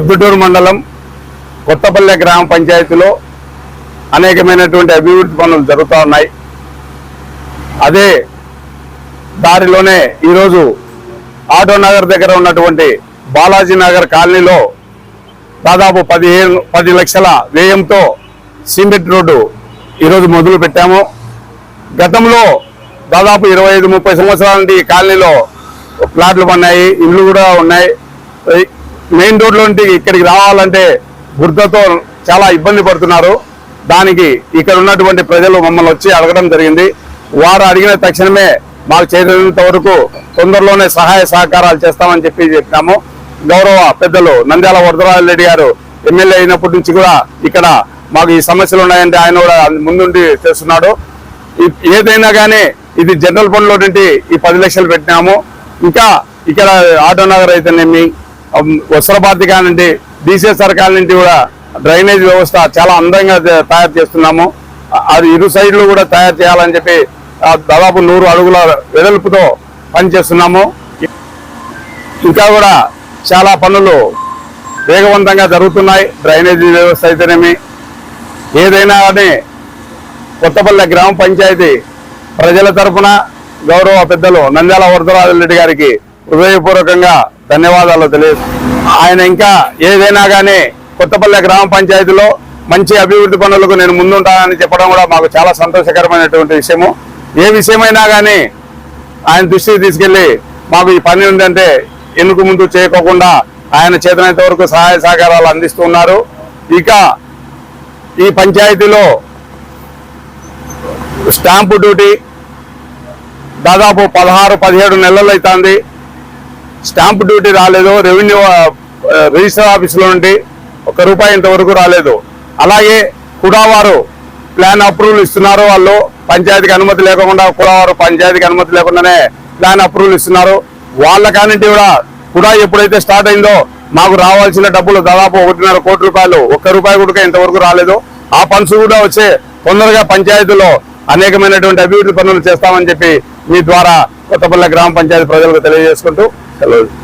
దెబ్బటూరు మండలం కొత్తపల్లె గ్రామ పంచాయతీలో అనేకమైనటువంటి అభివృద్ధి పనులు జరుగుతూ ఉన్నాయి. అదే దారిలోనే ఈరోజు ఆటో నగర్ దగ్గర ఉన్నటువంటి బాలాజీ నగర్ కాలనీలో దాదాపు పదిహేను పది లక్షల వ్యయంతో సిమెంట్ రోడ్డు ఈరోజు మొదలు పెట్టాము. గతంలో దాదాపు ఇరవై ఐదు ముప్పై సంవత్సరాల నుండి ఈ కాలనీలో ప్లాట్లు ఉన్నాయి ఇల్లు కూడా ఉన్నాయి. మెయిన్ రోడ్ నుండి ఇక్కడికి రావాలంటే బురదతో చాలా ఇబ్బంది పడుతున్నారు. దానికి ఇక్కడ ఉన్నటువంటి ప్రజలు మమ్మల్ని వచ్చి అడగడం జరిగింది. వారు అడిగిన తక్షణమే మాకు చేరినంత వరకు తొందరలోనే సహాయ సహకారాలు చేస్తామని చెప్పి చెప్పినాము. గౌరవ పెద్దలు నంద్యాల వరదరాజు రెడ్డి గారు ఎమ్మెల్యే అయినప్పటి నుంచి కూడా ఇక్కడ మాకు ఈ సమస్యలు ఉన్నాయంటే ఆయన కూడా ముందుండి చేస్తున్నాడు. ఏదైనా కానీ ఇది జనరల్ ఫండ్లో నుండి ఈ పది లక్షలు పెట్టినాము. ఇంకా ఇక్కడ ఆటో నగర్ అయితేనేమి అమ్, కానివ్వండి డీసీఎస్ సర్కార్ నుండి కూడా డ్రైనేజ్ వ్యవస్థ చాలా అందంగా తయారు చేస్తున్నాము. అది ఇరు సైడ్లు కూడా తయారు చేయాలని చెప్పి దాదాపు నూరు అడుగుల వెడల్పుతో పనిచేస్తున్నాము. ఇంకా కూడా చాలా పనులు వేగవంతంగా జరుగుతున్నాయి. డ్రైనేజీ వ్యవస్థ అయితేనేమి ఏదైనా కానీ కొత్తపల్లె గ్రామ పంచాయతీ ప్రజల తరపున గౌరవ పెద్దలు నంద్యాల వరదరాజు రెడ్డి గారికి హృదయపూర్వకంగా ధన్యవాదాలు తెలియదు ఆయన ఇంకా ఏదైనా కానీ కొత్తపల్లె గ్రామ పంచాయతీలో మంచి అభివృద్ధి పనులకు నేను ముందుంటానని చెప్పడం కూడా మాకు చాలా సంతోషకరమైనటువంటి విషయము. ఏ విషయమైనా కానీ ఆయన దృష్టికి తీసుకెళ్ళి మాకు ఈ పని ఉందంటే ఎన్నుకు ముందు చేయకోకుండా ఆయన చేతనైనంత వరకు సహాయ సహకారాలు అందిస్తున్నారు. ఇక ఈ పంచాయతీలో స్టాంపు డ్యూటీ దాదాపు పదహారు పదిహేడు నెలలు అవుతుంది స్టాంప్ డ్యూటీ రాలేదు రెవెన్యూ రిజిస్టర్ ఆఫీసులో నుండి ఒక రూపాయి ఇంతవరకు రాలేదు. అలాగే కూడా వారు ప్లాన్ అప్రూవల్ ఇస్తున్నారు వాళ్ళు. పంచాయతీకి అనుమతి లేకుండా కూడా వారు పంచాయతీకి అనుమతి లేకుండానే ప్లాన్ అప్రూవల్ ఇస్తున్నారు. వాళ్ళ కానింటి కూడా కూడా ఎప్పుడైతే స్టార్ట్ అయిందో మాకు రావాల్సిన డబ్బులు దాదాపు ఒకటిన్నర కోటి రూపాయలు ఒక్క రూపాయి కూడా ఇంతవరకు రాలేదు. ఆ ఫండ్స్ కూడా వచ్చే తొందరగా పంచాయతీలో అనేకమైనటువంటి అభివృద్ధి పనులు చేస్తామని చెప్పి మీ ద్వారా కొత్తపల్లె గ్రామ పంచాయతీ ప్రజలకు తెలియజేసుకుంటూ Hello.